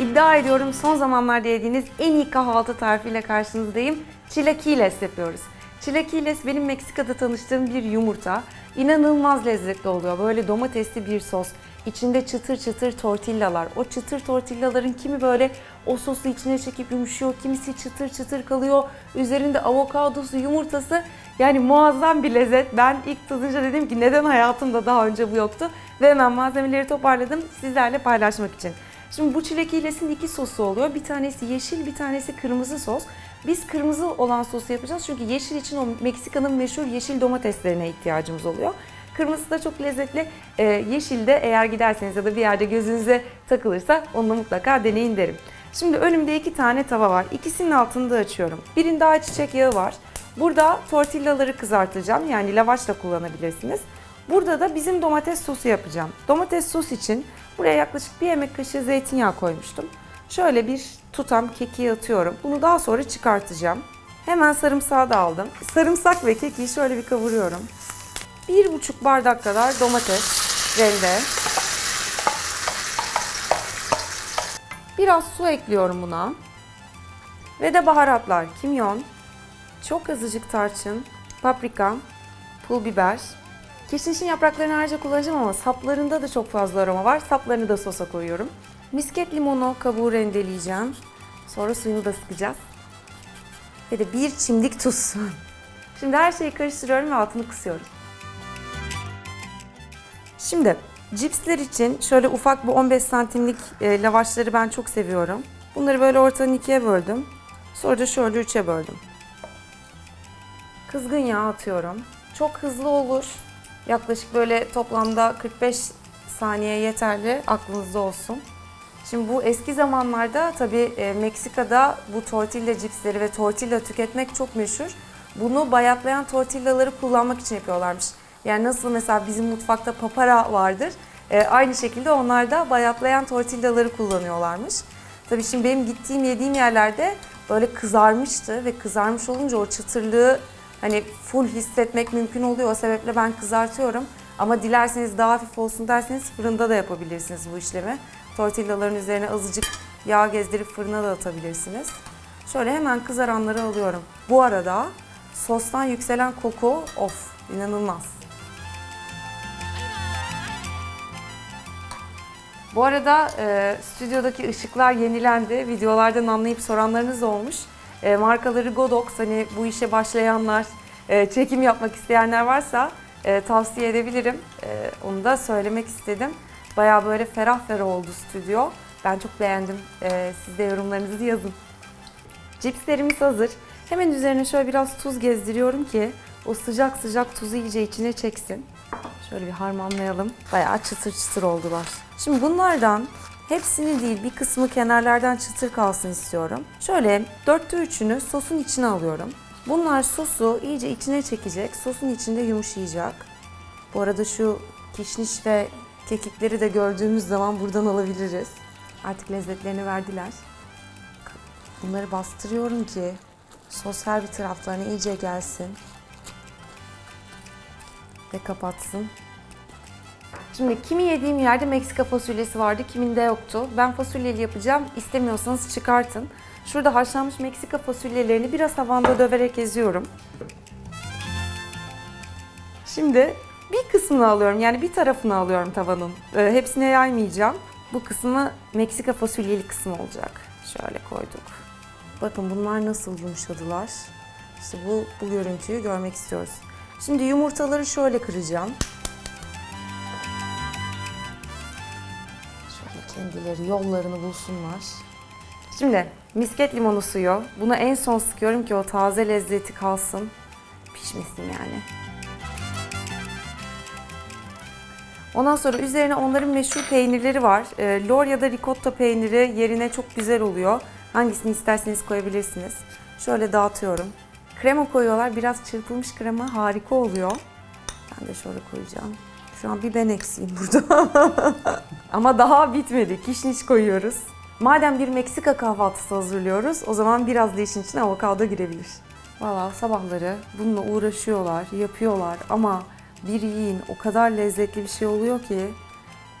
İddia ediyorum son zamanlarda yediğiniz en iyi kahvaltı tarifiyle karşınızdayım. Chilaquiles yapıyoruz. Chilaquiles benim Meksika'da tanıştığım bir yumurta. İnanılmaz lezzetli oluyor. Böyle domatesli bir sos. İçinde çıtır çıtır tortillalar. O çıtır tortillaların kimi böyle o sosu içine çekip yumuşuyor, kimisi çıtır çıtır kalıyor. Üzerinde avokadosu, yumurtası. Yani muazzam bir lezzet. Ben ilk tadınca dedim ki neden hayatımda daha önce bu yoktu? Ve hemen malzemeleri toparladım sizlerle paylaşmak için. Şimdi bu çilek hilesinin iki sosu oluyor. Bir tanesi yeşil, bir tanesi kırmızı sos. Biz kırmızı olan sosu yapacağız çünkü yeşil için o Meksika'nın meşhur yeşil domateslerine ihtiyacımız oluyor. Kırmızı da çok lezzetli. Ee, yeşil de eğer giderseniz ya da bir yerde gözünüze takılırsa onu da mutlaka deneyin derim. Şimdi önümde iki tane tava var. İkisinin altını da açıyorum. Birinde ayçiçek yağı var. Burada tortillaları kızartacağım. Yani lavaş da kullanabilirsiniz. Burada da bizim domates sosu yapacağım. Domates sos için buraya yaklaşık bir yemek kaşığı zeytinyağı koymuştum. Şöyle bir tutam kekiği atıyorum. Bunu daha sonra çıkartacağım. Hemen sarımsağı da aldım. Sarımsak ve kekiği şöyle bir kavuruyorum. Bir buçuk bardak kadar domates rende. Biraz su ekliyorum buna. Ve de baharatlar. Kimyon, çok azıcık tarçın, paprika, pul biber. Kişnişin yapraklarını ayrıca kullanacağım ama saplarında da çok fazla aroma var. Saplarını da sosa koyuyorum. Misket limonu kabuğu rendeleyeceğim. Sonra suyunu da sıkacağız. Ve de bir çimdik tuz. Şimdi her şeyi karıştırıyorum ve altını kısıyorum. Şimdi cipsler için şöyle ufak bu 15 santimlik e, lavaşları ben çok seviyorum. Bunları böyle ortadan ikiye böldüm. Sonra da şöyle üçe böldüm. Kızgın yağ atıyorum. Çok hızlı olur. Yaklaşık böyle toplamda 45 saniye yeterli. Aklınızda olsun. Şimdi bu eski zamanlarda tabii e, Meksika'da bu tortilla cipsleri ve tortilla tüketmek çok meşhur. Bunu bayatlayan tortillaları kullanmak için yapıyorlarmış. Yani nasıl mesela bizim mutfakta papara vardır. e, aynı şekilde onlar da bayatlayan tortillaları kullanıyorlarmış. Tabii şimdi benim gittiğim yediğim yerlerde böyle kızarmıştı ve kızarmış olunca o çıtırlığı hani full hissetmek mümkün oluyor. O sebeple ben kızartıyorum. Ama dilerseniz daha hafif olsun derseniz fırında da yapabilirsiniz bu işlemi. Tortillaların üzerine azıcık yağ gezdirip fırına da atabilirsiniz. Şöyle hemen kızaranları alıyorum. Bu arada sostan yükselen koku of inanılmaz. Bu arada e, stüdyodaki ışıklar yenilendi. Videolardan anlayıp soranlarınız olmuş. E, markaları Godox hani bu işe başlayanlar, e, çekim yapmak isteyenler varsa e, tavsiye edebilirim. E, onu da söylemek istedim. Baya böyle ferah ferah oldu stüdyo. Ben çok beğendim. E, siz de yorumlarınızı yazın. Cipslerimiz hazır. Hemen üzerine şöyle biraz tuz gezdiriyorum ki o sıcak sıcak tuzu iyice içine çeksin. Şöyle bir harmanlayalım. Bayağı çıtır çıtır oldular. Şimdi bunlardan hepsini değil bir kısmı kenarlardan çıtır kalsın istiyorum. Şöyle dörtte üçünü sosun içine alıyorum. Bunlar sosu iyice içine çekecek. Sosun içinde yumuşayacak. Bu arada şu kişniş ve kekikleri de gördüğümüz zaman buradan alabiliriz. Artık lezzetlerini verdiler. Bunları bastırıyorum ki sos her bir taraflarına iyice gelsin ve kapatsın. Şimdi kimi yediğim yerde Meksika fasulyesi vardı, kiminde yoktu. Ben fasulyeli yapacağım. İstemiyorsanız çıkartın. Şurada haşlanmış Meksika fasulyelerini biraz havanda döverek eziyorum. Şimdi bir kısmını alıyorum. Yani bir tarafını alıyorum tavanın. Ee, hepsine yaymayacağım. Bu kısmı Meksika fasulyeli kısmı olacak. Şöyle koyduk. Bakın bunlar nasıl yumuşadılar. İşte bu, bu görüntüyü görmek istiyoruz. Şimdi yumurtaları şöyle kıracağım. Kendileri yollarını bulsunlar. Şimdi misket limonu suyu. Bunu en son sıkıyorum ki o taze lezzeti kalsın. Pişmesin yani. Ondan sonra üzerine onların meşhur peynirleri var. E, lor ya da ricotta peyniri yerine çok güzel oluyor. Hangisini isterseniz koyabilirsiniz. Şöyle dağıtıyorum. Krema koyuyorlar. Biraz çırpılmış krema harika oluyor. Ben de şöyle koyacağım. Şu an bir ben eksiğim burada. Ama daha bitmedi. Kişniş koyuyoruz. Madem bir Meksika kahvaltısı hazırlıyoruz, o zaman biraz da işin içine avokado girebilir. Valla sabahları bununla uğraşıyorlar, yapıyorlar ama bir yiyin o kadar lezzetli bir şey oluyor ki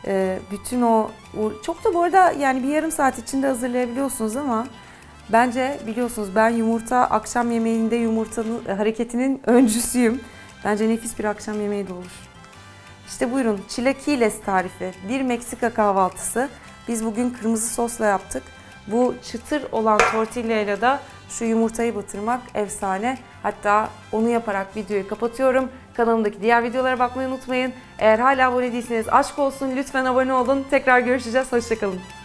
e, bütün o, çok da bu arada yani bir yarım saat içinde hazırlayabiliyorsunuz ama bence biliyorsunuz ben yumurta akşam yemeğinde yumurtanın e, hareketinin öncüsüyüm. Bence nefis bir akşam yemeği de olur. İşte buyurun chilaquiles tarifi. Bir Meksika kahvaltısı. Biz bugün kırmızı sosla yaptık. Bu çıtır olan tortilla ile de şu yumurtayı batırmak efsane. Hatta onu yaparak videoyu kapatıyorum. Kanalımdaki diğer videolara bakmayı unutmayın. Eğer hala abone değilseniz aşk olsun lütfen abone olun. Tekrar görüşeceğiz. Hoşçakalın.